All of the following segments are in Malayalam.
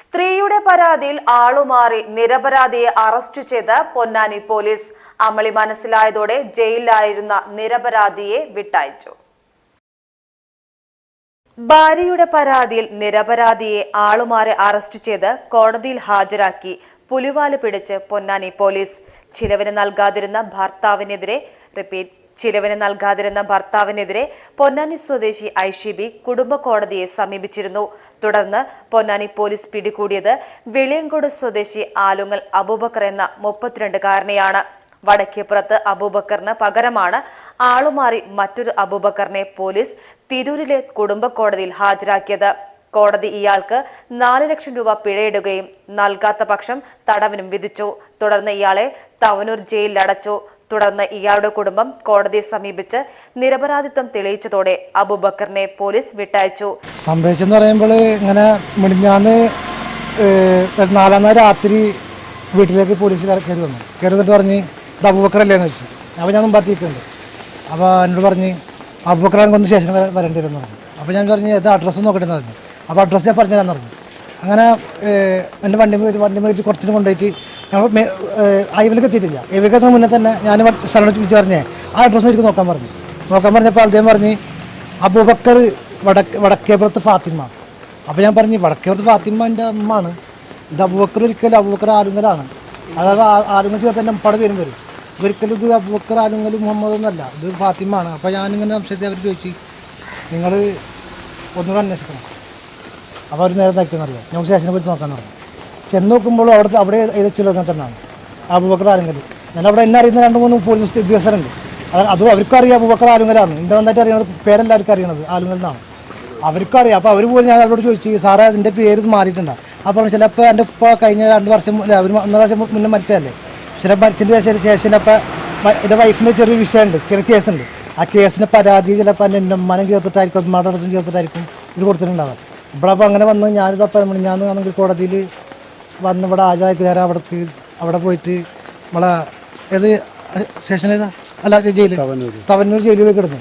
സ്ത്രീയുടെ പരാതിയിൽ ആളുമാറി നിരപരാധിയെ അറസ്റ്റ് ചെയ്ത് പൊന്നാനി പോലീസ് അമളി മനസ്സിലായതോടെ ജയിലിലായിരുന്ന നിരപരാധിയെ വിട്ടയച്ചു. ഭാര്യയുടെ പരാതിയിൽ നിരപരാധിയെ ആളുമാരെ അറസ്റ്റ് ചെയ്ത് കോടതിയിൽ ഹാജരാക്കി പുലിവാൽ പിടിച്ച് പൊന്നാനി പോലീസ്. ചിലവിന് നൽകാതിരുന്ന ഭർത്താവിനെതിരെ റിപ്പീറ്റ് ചിലവിന് നൽകാതിരുന്ന ഭർത്താവിനെതിരെ പൊന്നാനി സ്വദേശി ഐഷിബി കുടുംബ കോടതിയെ സമീപിച്ചിരുന്നു. തുടർന്ന് പൊന്നാനി പോലീസ് പിടികൂടിയത് വെളിയങ്കോട് സ്വദേശി ആലുങ്ങൽ അബൂബക്കർ എന്ന മുപ്പത്തിരണ്ടുകാരനെയാണ് വടക്കേപ്പുറത്ത് അബൂബക്കറിന് പകരമാണ് ആളുമാറി മറ്റൊരു അബൂബക്കറിനെ പോലീസ് തിരൂരിലെ കുടുംബ കോടതിയിൽ ഹാജരാക്കിയത്. കോടതി ഇയാൾക്ക് നാല് ലക്ഷം രൂപ പിഴയിടുകയും നൽകാത്ത പക്ഷം തടവിനും വിധിച്ചു. തുടർന്ന് ഇയാളെ തവനൂർ ജയിലിൽ അടച്ചു. തുടർന്ന് ഇയാളുടെ കുടുംബം കോടതിയെ സമീപിച്ച് നിരപരാധിത്വം തെളിയിച്ചതോടെ അബുബക്കറിനെ പോലീസ് വിട്ടയച്ചു. സംഭവിച്ചെന്ന് പറയുമ്പോൾ ഇങ്ങനെ മിടിഞ്ഞാന്ന് നാലാം രാത്രി വീട്ടിലേക്ക് പോലീസുകാർ കയറി വന്നു. കയറി വന്നിട്ട് പറഞ്ഞ് ഇത് അബുബക്കറല്ലേന്ന് വെച്ചു അപ്പോൾ ഞാൻ മുമ്പാത്തിക്കുന്നുണ്ട് അപ്പോൾ എന്നോട് പറഞ്ഞ് അബൂബക്കറാണെങ്കിൽ കൊണ്ട് വര- വരേണ്ടി വരുമെന്ന് പറഞ്ഞു. അപ്പോൾ ഞാൻ പറഞ്ഞ് ഇത് അഡ്രസ്സ് നോക്കട്ടെ എന്ന് പറഞ്ഞു. അപ്പോൾ അഡ്രസ്സ് ഞാൻ പറഞ്ഞു തരാമെന്ന് പറഞ്ഞു. അങ്ങനെ എന്റെ വണ്ടി വണ്ടി മേടിച്ച് കുറച്ചിട്ട് കൊണ്ടുപോയിട്ട് ഞങ്ങൾ ഐവിലേക്ക് എത്തിയിട്ടില്ല. ഐവിലേക്ക് മുന്നേ തന്നെ ഞാൻ സ്ഥലം വിളിച്ച് പറഞ്ഞേ. ആ അഡ്രസ്സ് എനിക്ക് നോക്കാൻ പറഞ്ഞു. നോക്കാൻ പറഞ്ഞപ്പോൾ അദ്ദേഹം പറഞ്ഞ് അബൂബക്കർ വടക്ക് വടക്കേപ്പുറത്ത് ഫാത്തിമ. അപ്പോൾ ഞാൻ പറഞ്ഞു വടക്കേപ്പുറത്ത് ഫാത്തിമ എന്റെ ഇത് അബൂബക്കർ ഒരിക്കലും അബൂബക്കർ ആരുങ്ങലാണ് അതായത് ആ- ആലുങ്ങൽ ചേർത്ത് എന്റെ അപ്പടെ പേരും വരും. ഒരിക്കലും ഇത് അബൂബക്കർ ആരുങ്ങൽ മുഹമ്മദ് ഇത് ഫാത്തിമാണ് അപ്പോൾ ഞാനിങ്ങനെ സംശയത്തെ അവർ ചോദിച്ചു നിങ്ങൾ ഒന്നുകൂടെ അന്വേഷിക്കണം. അപ്പോൾ അവർ നേരെ തയ്ക്കുന്നറിയാം നമുക്ക് സ്റ്റേഷനെ പോയിട്ട് നോക്കാൻ പറഞ്ഞു. ചെന്ന് നോക്കുമ്പോൾ അവിടെ അവിടെ എഴുതിച്ചുള്ള തന്നെയാണ്. അബൂബക്കർ ആലുങ്കൽ ഞാൻ അവിടെ എന്നെ അറിയുന്ന രണ്ട് മൂന്ന് പോലീസ് ഉദ്യോഗസ്ഥരുണ്ട്. അത് അവർക്കും അറിയാം അബൂബക്കർ ആലുങ്കലാണ്. എന്റെ നന്നായിട്ട് അറിയണത് പേരെല്ലാവർക്കും അറിയണത് ആലുങ്കലെന്നാണ്. അവർക്കും അറിയാം. അപ്പോൾ അവർ പോലും ഞാൻ അവരോട് ചോദിച്ചു സാറേ അതിന്റെ പേര് മാറിയിട്ടുണ്ടാകും മാറിയിട്ടുണ്ട്? അപ്പോൾ ചിലപ്പോൾ എന്റെ ഇപ്പോൾ കഴിഞ്ഞ രണ്ട് വർഷം ഒരു ഒന്നര വർഷം മുന്നേ മരിച്ചതല്ലേ? ചില മരിച്ചതിന്റെ ശേഷം ശേഷം ചിലപ്പോൾ എന്റെ വൈഫിന്റെ ചെറിയ വിഷയമുണ്ട് ചെറിയ കേസുണ്ട്. ആ കേസിന്റെ പരാതി ചിലപ്പോൾ എന്റെ ഉമ്മാനം ചേർത്തിട്ടായിരിക്കും ഉമ്മാടെ അടുത്തും ചേർത്തിട്ടായിരിക്കും ഇത് കൊടുത്തിട്ടുണ്ടാവുക. ഇവിടെ അപ്പോൾ അങ്ങനെ വന്ന് ഞാനിതപ്പോൾ ഞാൻ ആണെങ്കിൽ കോടതിയിൽ വന്ന് ഇവിടെ ഹാജരാക്കി നേരം അവിടേക്ക് അവിടെ പോയിട്ട് നമ്മളെ ഏത് സ്റ്റേഷൻ ഏതാ? അല്ല ജയിൽ തവന്നൂർ ജയിലിൽ പോയി കിടന്നു.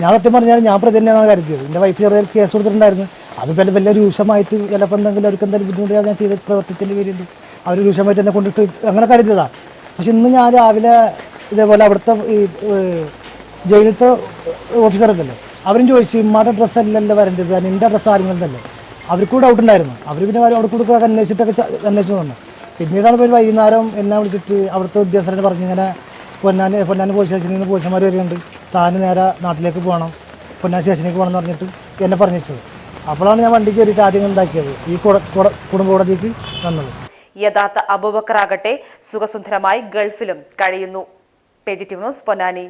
ഞാൻ സത്യം പറഞ്ഞാൽ ഞാൻ പ്രതി തന്നെയാണ് കരുതിയത്. എന്റെ വൈഫ് ചെറിയ കേസ് കൊടുത്തിട്ടുണ്ടായിരുന്നു. അത് വലിയ വലിയ രൂക്ഷമായിട്ട് ചിലപ്പോൾ എന്തെങ്കിലും അവർക്ക് എന്തെങ്കിലും ബുദ്ധിമുട്ട് ഞാൻ ചെയ്ത് പ്രവർത്തിച്ചതിന്റെ പേരിൽ അവർ രൂക്ഷമായിട്ട് എന്നെ കൊണ്ടിട്ട് അങ്ങനെ കരുതിയതാണ് പക്ഷെ ഇന്ന് ഞാൻ രാവിലെ ഇതേപോലെ അവിടുത്തെ ഈ ജയിലത്തെ ഓഫീസറൊക്കെ അല്ലേ അവരും ചോദിച്ചു ഇമ്മാരുടെ ഡ്രസ്സ് അല്ലല്ലോ വരേണ്ടത്. നിന്റെ ഡ്രസ്സ് ആരുന്നല്ലേ അവർക്കും ഡൗട്ട് ഉണ്ടായിരുന്നു. അവർ പിന്നെ അവിടെ കൊടുക്കുക അന്വേഷിച്ചിട്ടൊക്കെ അന്വേഷിച്ചു തന്നു പിന്നീടാണ് പോയി വൈകുന്നേരം എന്നെ വിളിച്ചിട്ട് അവിടുത്തെ ഉദ്യോഗസ്ഥരെ പറഞ്ഞു ഇങ്ങനെ പൊന്നാനി പൊന്നാനി പോലീസ് സ്റ്റേഷനിൽ നിന്ന് പോലീസുമാർ വരെയുണ്ട് താന് നേരെ നാട്ടിലേക്ക് പോകണം. പൊന്നാനി സ്റ്റേഷനിലേക്ക് പോകണം എന്ന് പറഞ്ഞിട്ട് എന്നെ പറഞ്ഞിച്ചത് അപ്പോഴാണ് ഞാൻ വണ്ടി കയറിയിട്ട് ആദ്യം ഉണ്ടാക്കിയത്. ഈ കുട- കുട- കുടുംബ കോടതിക്ക് വന്നത്. യഥാർത്ഥ അബൂബക്കറാകട്ടെ സുഖസുന്ദരമായി ഗൾഫിലും കഴിയുന്നു. T news Ponnani.